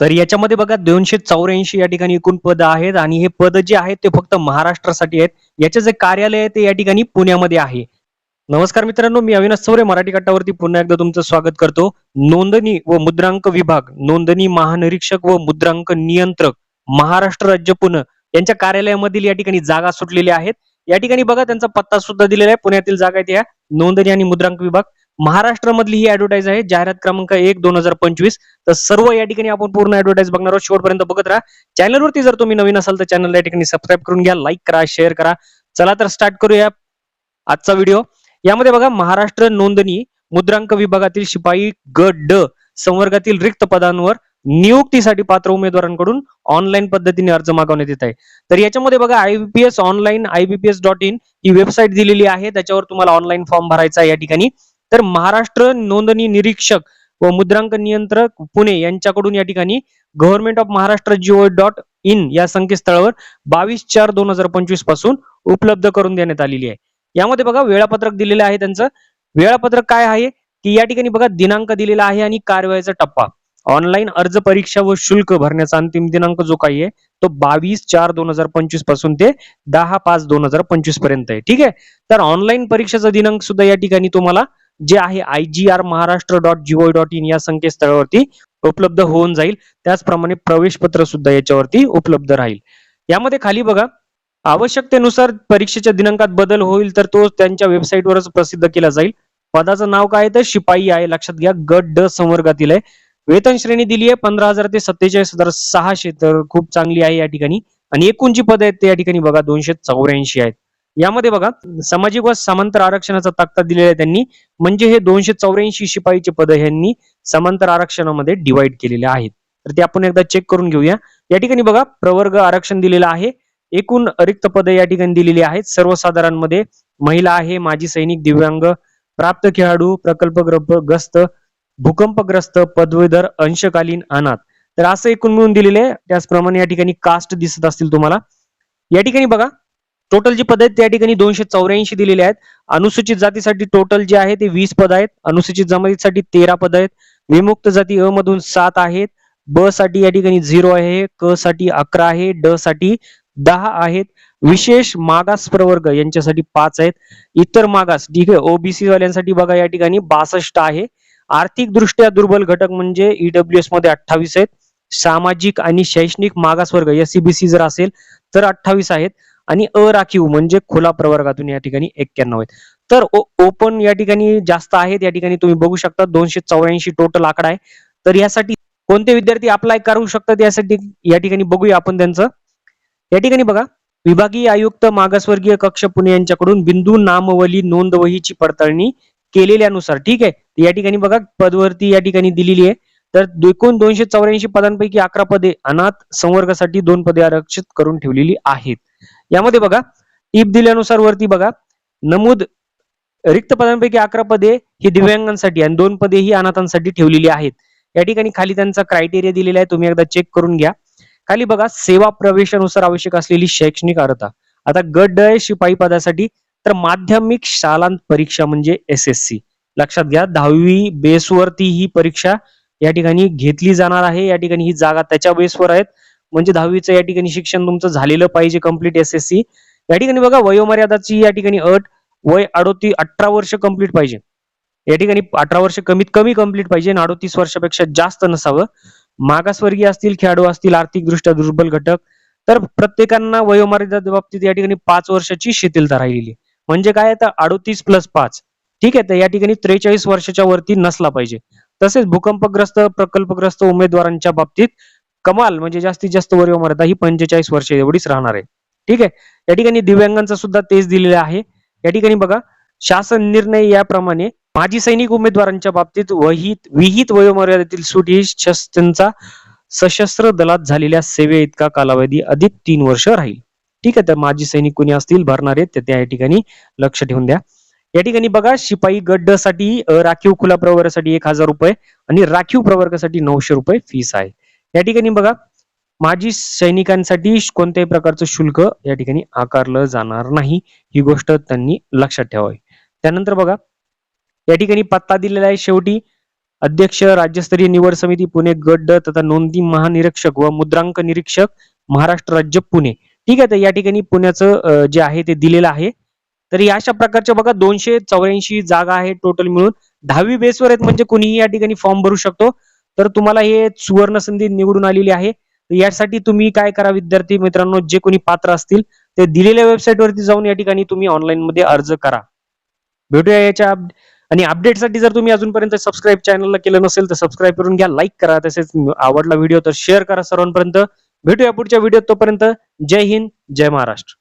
तर याच्यामध्ये बघा दोनशे चौऱ्याऐंशी या ठिकाणी एकूण पद आहेत आणि हे पद जे आहेत ते फक्त महाराष्ट्रासाठी आहेत. याचे जे कार्यालय आहे ते या ठिकाणी पुण्यामध्ये आहे. नमस्कार मित्रांनो मी अविनाश चौरे मराठी कट्टावरती पुन्हा एकदा तुमचं स्वागत करतो. नोंदणी व मुद्रांक विभाग नोंदणी महानिरीक्षक व मुद्रांक नियंत्रक महाराष्ट्र राज्य पुणे यांच्या कार्यालयामधील या ठिकाणी जागा सुटलेल्या आहेत. या ठिकाणी बघा त्यांचा पत्ता सुद्धा दिलेला आहे. पुण्यातील जागा आहेत या नोंदणी आणि मुद्रांक विभाग. महाराष्ट्रामधली ही ऍडव्हर्टाईज आहे. जाहिरात क्रमांक एक दोन हजार पंचवीस. तर सर्व या ठिकाणी आपण पूर्ण ऍडव्हर्टाईज बघणार आहोत. शेवटपर्यंत बघत राहा. चॅनलवरती जर तुम्ही नवीन असाल तर चॅनल या ठिकाणी सबस्क्राईब करून घ्या लाईक करा शेअर करा. चला तर स्टार्ट करूया आजचा व्हिडिओ यामध्ये बघा महाराष्ट्र नोंदणी मुद्रांक विभागातील शिपाई ग ड संवर्गातील रिक्त पदांवर नियुक्तीसाठी पात्र उमेदवारांकडून ऑनलाईन पद्धतीने अर्ज मागवण्यात येत आहे. तर याच्यामध्ये बघा IBPS online IBPS dot in he website दिलेली आहे. त्याच्यावर तुम्हाला ऑनलाईन फॉर्म भरायचा या ठिकाणी. तर महाराष्ट्र नोंदणी निरीक्षक व मुद्रांक नियंत्रक पुणे यांच्याकडून या ठिकाणी government of Maharashtra gov dot in या संकेतस्थळावर बावीस चार दोन हजार पंचवीसपासून उपलब्ध करून देण्यात आलेली आहे. यामध्ये बघा वेळापत्रक दिलेलं आहे त्यांचं. वेळापत्रक काय आहे? की या ठिकाणी बघा दिनांक दिलेला आहे आणि कारवाईचा टप्पा. ऑनलाईन अर्ज परीक्षा व शुल्क भरण्याचा अंतिम दिनांक जो काही आहे तो बावीस चार दोन हजार पंचवीसपासून ते दहा पाच दोन हजार पंचवीसपर्यंत आहे. ठीक आहे? तर ऑनलाईन परीक्षेचा दिनांक सुद्धा या ठिकाणी तुम्हाला जे आहे I G R Maharashtra dot gov dot in या संकेतस्थळावरती उपलब्ध होऊन जाईल. त्याचप्रमाणे प्रवेश पत्र सुद्धा याच्यावरती उपलब्ध राहील. यामध्ये खाली बघा आवश्यकतेनुसार परीक्षेच्या दिनांकात बदल होईल तर तो त्यांच्या वेबसाईटवरच प्रसिद्ध केला जाईल. पदाचं नाव काय आहे तर शिपाई आहे. लक्षात घ्या गट ड संवर्गातील आहे. वेतन श्रेणी दिली आहे पंधरा हजार ते सत्तेचाळीस हजार सहाशे तर खूप चांगली आहे या ठिकाणी. आणि एकूण जी पद आहेत ते या ठिकाणी बघा दोनशे चौऱ्याऐंशी आहेत. यामध्ये बघा सामाजिक व समांतर आरक्षणाचा तक्ता दिलेला आहे त्यांनी. म्हणजे हे दोनशे चौऱ्याऐंशी शिपाईचे पद यांनी समांतर आरक्षणामध्ये डिवाइड केलेले आहेत. तर ते आपण एकदा चेक करून घेऊया. या ठिकाणी बघा प्रवर्ग आरक्षण दिलेलं आहे. एकूण रिक्त पदे या ठिकाणी दिलेली आहेत. सर्वसाधारणमध्ये महिला आहे माजी सैनिक दिव्यांग प्राप्त खेळाडू प्रकल्पग्रस्त भूकंपग्रस्त पदवीधर अंशकालीन अनाथ. तर असं एकूण मिळून दिलेले आहे. त्याचप्रमाणे या ठिकाणी कास्ट दिसत असतील तुम्हाला. या ठिकाणी बघा टोटल जी पद आहेत त्या ठिकाणी दोनशे चौऱ्याऐंशी दिलेले आहेत. अनुसूचित जातीसाठी टोटल जे आहे ते वीस पद आहेत. अनुसूचित जमातीसाठी तेरा पद आहेत. विमुक्त जाती अ मधून सात आहेत. ब साठी या ठिकाणी झिरो आहे. क साठी अकरा आहे. ड साठी दहा आहेत. विशेष मागास प्रवर्ग यांच्यासाठी पाच आहेत. इतर मागास ठीक आहे ओबीसी वाल्यांसाठी बघा या ठिकाणी बासष्ट आहे. आर्थिकदृष्ट्या दुर्बल घटक म्हणजे ईडब्ल्यू एसमध्ये अठ्ठावीस आहेत. सामाजिक आणि शैक्षणिक मागासवर्ग एससीबीसी जर असेल तर अठ्ठावीस आहेत. आणि अ राखीव म्हणजे खुला प्रवर्गातून या ठिकाणी एक्क्याण्णव आहेत. तर ओपन या ठिकाणी जास्त आहेत. या ठिकाणी तुम्ही बघू शकता दोनशे चौऱ्याऐंशी टोटल आकडा आहे. तर यासाठी कोणते विद्यार्थी अप्लाय करू शकतात यासाठी या ठिकाणी बघूया आपण त्यांचं. या ठिकाणी बघा विभागीय आयुक्त मागासवर्गीय कक्ष पुणे यांच्याकडून बिंदू नामवली नोंदवहीची पडताळणी केलेल्यानुसार ठीक आहे? या ठिकाणी बघा पदवरती या ठिकाणी दिलेली आहे. तर एकूण दोनशे चौऱ्याऐंशी पदांपैकी अकरा पदे अनाथ संवर्गासाठी दोन पदे आरक्षित करून ठेवलेली आहेत. यामध्ये बघा टीप दिल्यानुसार वरती बघा नमूद रिक्त पदांपैकी अकरा पदे ही दिव्यांगांसाठी आणि दोन पदे ही अनाथांसाठी ठेवलेली आहेत. या ठिकाणी खाली त्यांचा क्रायटेरिया दिलेला आहे तुम्ही एकदा चेक करून घ्या. खाली बघा सेवा प्रवेशानुसार आवश्यक असलेली शैक्षणिक अर्हता. आता गट ड शिपाई पदासाठी तर माध्यमिक शालांत परीक्षा म्हणजे एस एस सी लक्षात घ्या दहावी बेसवरती ही परीक्षा या ठिकाणी घेतली जाणार आहे. या ठिकाणी ही जागा त्याच्या बेसवर आहेत. म्हणजे दहावीचं या ठिकाणी शिक्षण तुमचं झालेलं पाहिजे कंप्लीट एस एस सी या ठिकाणी बघा वयोमर्यादाची या ठिकाणी अट वय अडोती अठरा वर्ष कंप्लीट पाहिजे. या ठिकाणी अठरा वर्ष कमीत कमी कंप्लीट पाहिजे आणि अडोतीस वर्षापेक्षा जास्त नसावं. मागासवर्गीय असतील खेळाडू असतील आर्थिकदृष्ट्या दुर्बल घटक तर प्रत्येकांना वयोमर्यादा बाबतीत या ठिकाणी पाच वर्षाची शिथिलता राहिलेली म्हणजे काय तर अडोतीस प्लस पाच. ठीक आहे तर या ठिकाणी त्रेचाळीस वर्षाच्या वरती नसला पाहिजे. तसेच भूकंपग्रस्त प्रकल्पग्रस्त उमेदवारांच्या बाबतीत कमाल म्हणजे जास्तीत जास्त वयोमर्यादा ही पंचेचाळीस वर्ष एवढीच राहणार आहे. ठीक आहे? या ठिकाणी दिव्यांगांचा सुद्धा तेच दिलेला आहे. या ठिकाणी बघा शासन निर्णय याप्रमाणे माजी सैनिक उमेदवारांच्या बाबतीत वहित विहित वयोमर्यादेतील सूट ही शस्त्रांचा सशस्त्र दलात झालेल्या सेवे इतका कालावधी अधिक तीन वर्ष राहील. ठीक आहे? तर माजी सैनिक कोणी असतील? भरणारे ते त्या ठिकाणी लक्ष ठेवून द्या. या ठिकाणी बघा शिपाई गड्डसाठी राखीव खुला प्रवर्गासाठी एक हजार रुपये आणि राखीव प्रवर्गासाठी नऊशे रुपये फीस आहे. या ठिकाणी बघा माजी सैनिकांसाठी कोणत्याही प्रकारचं शुल्क या ठिकाणी आकारलं जाणार नाही. ही गोष्ट त्यांनी लक्षात ठेवावी. त्यानंतर बघा या ठिकाणी पत्ता दिलेला आहे शेवटी. अध्यक्ष राज्यस्तरीय निवड समिती पुणे गट तथा नोंदी महानिरीक्षक व मुद्रांक निरीक्षक महाराष्ट्र राज्य पुणे. ठीक आहे तर या ठिकाणी पुण्याचं जे आहे ते दिलेलं आहे. तर या अशा प्रकारच्या बघा दोनशे चौऱ्याऐंशी जागा आहे टोटल मिळून. दहावी बेसवर आहेत म्हणजे कुणीही या ठिकाणी फॉर्म भरू शकतो. तर तुम्हाला हे सुवर्ण संधी निवडून आलेली आहे. यासाठी तुम्ही काय करा विद्यार्थी मित्रांनो? जे कोणी पात्र असतील ते दिलेल्या वेबसाईट वरती जाऊन या ठिकाणी तुम्ही ऑनलाईन मध्ये अर्ज करा. भेटूया याच्या आणि अपडेटसाठी जर तुम्ही अजूनपर्यंत सबस्क्राईब चॅनलला केलं नसेल तर सबस्क्राईब करून घ्या लाईक करा तसेच आवडला व्हिडिओ तर शेअर करा सर्वांपर्यंत. भेटूया पुढच्या व्हिडिओत तोपर्यंत. जय हिंद जय महाराष्ट्र.